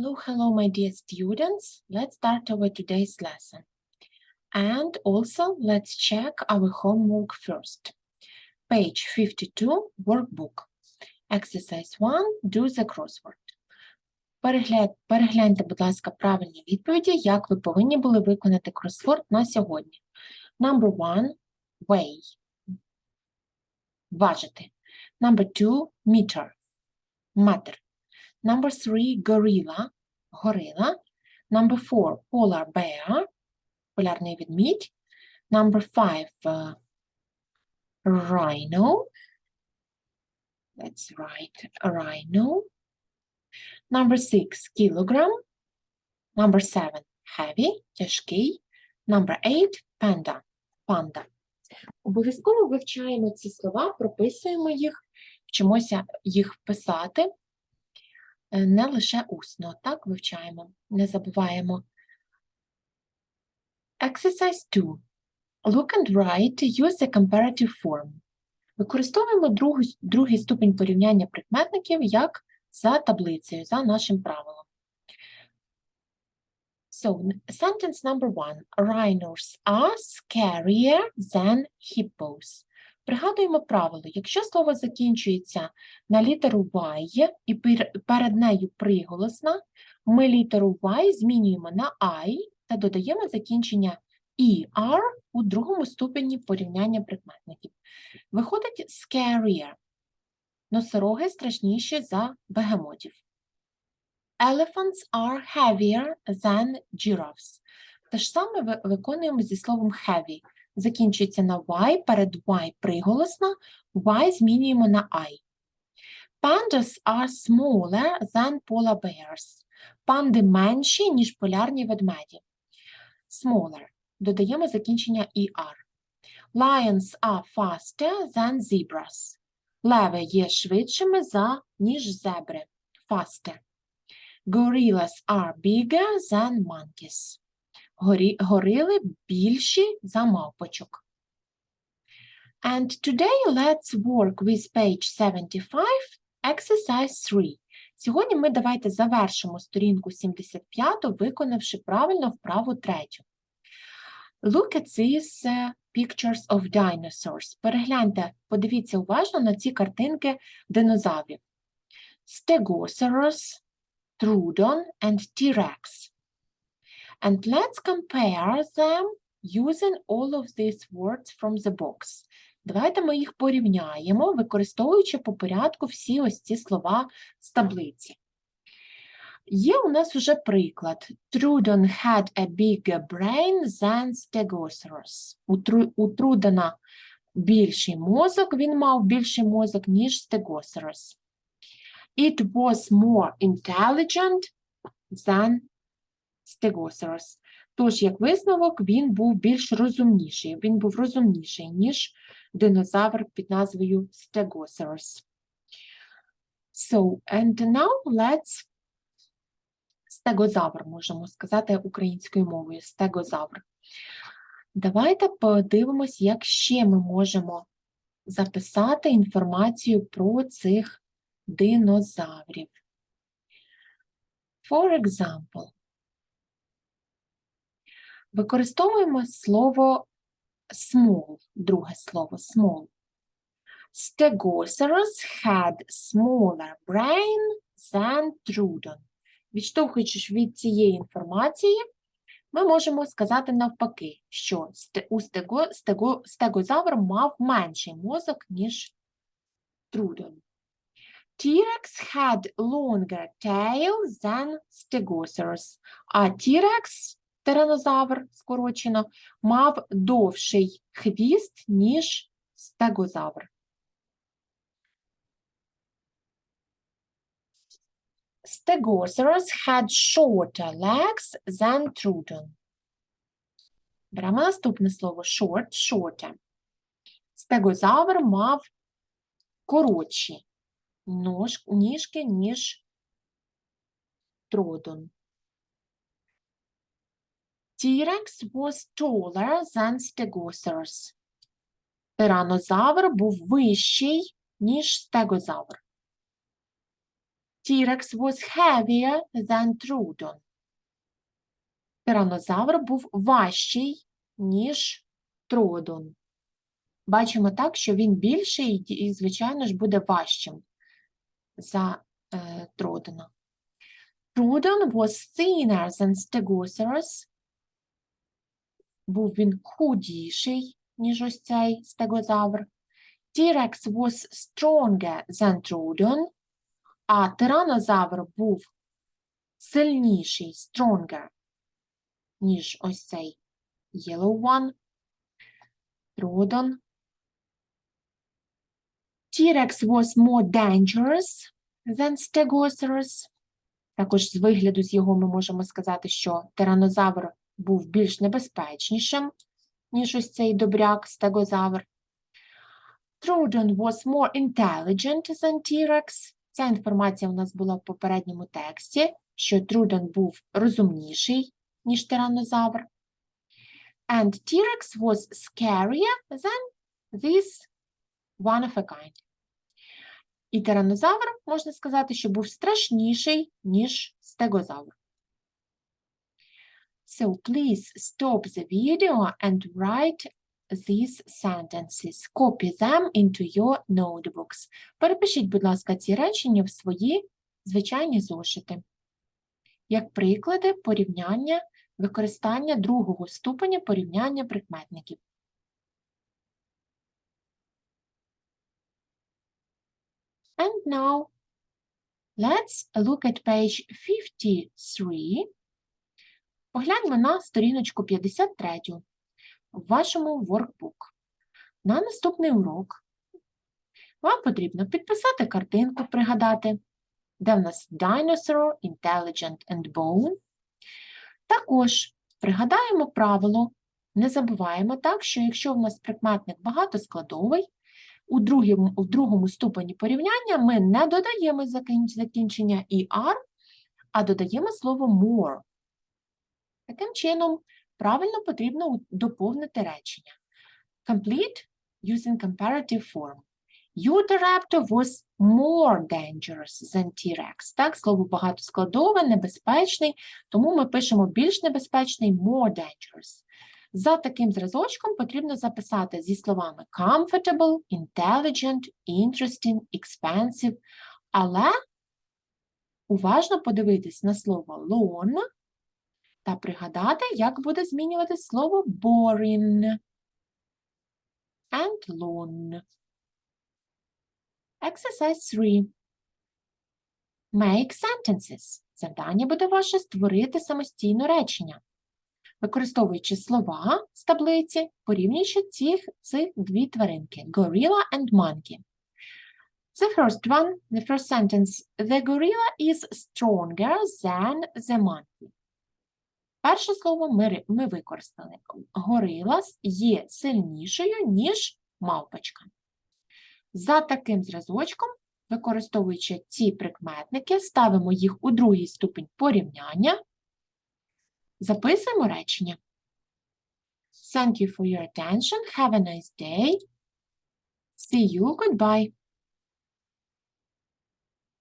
Hello, hello, my dear students. Let's start our today's lesson. And also, let's check our homework first. Page 52, workbook. Exercise 1, do the crossword. Перегляд, перегляньте, будь ласка, правильні відповіді, як ви повинні були виконати кросворд на сьогодні. Number one, weigh. Важити. Number two, meter. Метр. Number three, gorilla. Горила. Number four, polar bear. Полярний ведмідь. Number five, uh, rhino. That's right, rhino. Number six, kilogram. Number seven, heavy, тяжкий. Number eight, panda, панда. Обов'язково вивчаємо ці слова, прописуємо їх, вчимося їх писати, е, не лише усно, так, вивчаємо, не забуваємо. Exercise 2. Look and write, use the comparative form. Використовуємо другу, другий ступінь порівняння прикметників як за таблицею, за нашим правилом. So, sentence number one. Rhinos are scarier than hippos. Пригадуємо правило. Якщо слово закінчується на літеру Y і перед нею приголосна, ми літеру Y змінюємо на I та додаємо закінчення ER у другому ступені порівняння прикметників. Виходить scarier. Носороги страшніші за бегемотів. Elephants are heavier than giraffes. Те ж саме ви- виконуємо зі словом heavy. Закінчується на y, перед y приголосна, y змінюємо на I. Pandas are smaller than polar bears. Панди менші, ніж полярні ведмеді. Smaller. Додаємо закінчення ER. Lions are faster than zebras. Леви є швидшими за, ніж зебри. Faster. Gorillas are bigger than monkeys. Горі, горили більші за мавпочок. And today let's work with page 75, exercise 3. Сьогодні ми давайте завершимо сторінку 75, виконавши правильно вправу третю. Look at these uh, pictures of dinosaurs. Перегляньте, подивіться уважно на ці картинки динозаврів. Stegosaurus, Trudon and T-Rex. And let's compare them using all of these words from the box. Давайте ми їх порівняємо, використовуючи по порядку всі ось ці слова з таблиці. Є у нас уже приклад. Trudon had a bigger brain than Stegosaurus. У, Тру, у Трудона більший мозок, він мав більший мозок, ніж Stegosaurus. It was more intelligent than Stegosaurus. Тож, як висновок, він був більш розумніший. Він був розумніший, ніж динозавр під назвою Stegosaurus. So, and now let's стегозавр, можемо сказати українською мовою. Стегозавр. Давайте подивимось, як ще ми можемо записати інформацію про цих динозаврів. For example, використовуємо слово small, друге слово small. Stegosaurus had smaller brain than Trudon. Відштовхуючись від цієї інформації, ми можемо сказати навпаки, що у стего, стего, стегозавр мав менший мозок, ніж Trudon. T-Rex had longer tail than Stegosaurus, а T-Rex, тиранозавр, скорочено, мав довший хвіст, ніж стегозавр. Stegosaurus had shorter legs than Trudon. Беремо наступне слово short, shorter. Стегозавр мав коротші ніжки, ніж Тродон. T-Rex was taller than Stegosaurus. Тиранозавр був вищий, ніж стегозавр. T-Rex was heavier than Trudon. Тиранозавр був важчий, ніж Тродон. Бачимо так, що він більший і, і, звичайно ж, буде важчим за е, Тродона. Trudon was thinner than Stegosaurus. Був він худіший, ніж ось цей стегозавр. T-Rex was stronger than Trudon, а тиранозавр був сильніший, stronger, ніж ось цей yellow one. Trudon. T-Rex was more dangerous than Stegosaurus. Також з вигляду з його ми можемо сказати, що тиранозавр був більш небезпечнішим, ніж ось цей добряк стегозавр. Trudon was more intelligent than T-Rex. Ця інформація у нас була в попередньому тексті, що Трудон був розумніший, ніж тиранозавр. And T-Rex was scarier than this one of a kind. І тиранозавр, можна сказати, що був страшніший, ніж стегозавр. So please stop the video and write these sentences. Copy them into your notebooks. Перепишіть, будь ласка, ці речення в свої звичайні зошити. Як приклади порівняння, використання другого ступеня порівняння прикметників. And now let's look at page 53. Погляньмо на сторіночку 53 в вашому workbook. На наступний урок вам потрібно підписати картинку, пригадати, де в нас dinosaur, intelligent and bone. Також пригадаємо правило, не забуваємо так, що якщо в нас прикметник багатоскладовий, у другому, у другому ступені порівняння ми не додаємо закін- закінчення «er», а додаємо слово more. Таким чином, правильно потрібно доповнити речення. Complete using comparative form. Utahraptor was more dangerous than T-Rex. Так, слово багатоскладове, небезпечний, тому ми пишемо більш небезпечний more dangerous. За таким зразочком потрібно записати зі словами comfortable, intelligent, interesting, expensive, але уважно подивитись на слово lone та пригадати, як буде змінювати слово boring and lone. Exercise 3. Make sentences. Завдання буде ваше створити самостійно речення. Використовуючи слова з таблиці, порівнюючи цих, цих дві тваринки – gorilla and monkey. The first one, the first sentence, the gorilla is stronger than the monkey. Перше слово ми, ми використали. Горила є сильнішою, ніж мавпочка. За таким зразочком, використовуючи ці прикметники, ставимо їх у другий ступінь порівняння. Записуємо речення. Thank you for your attention. Have a nice day. See you. Goodbye.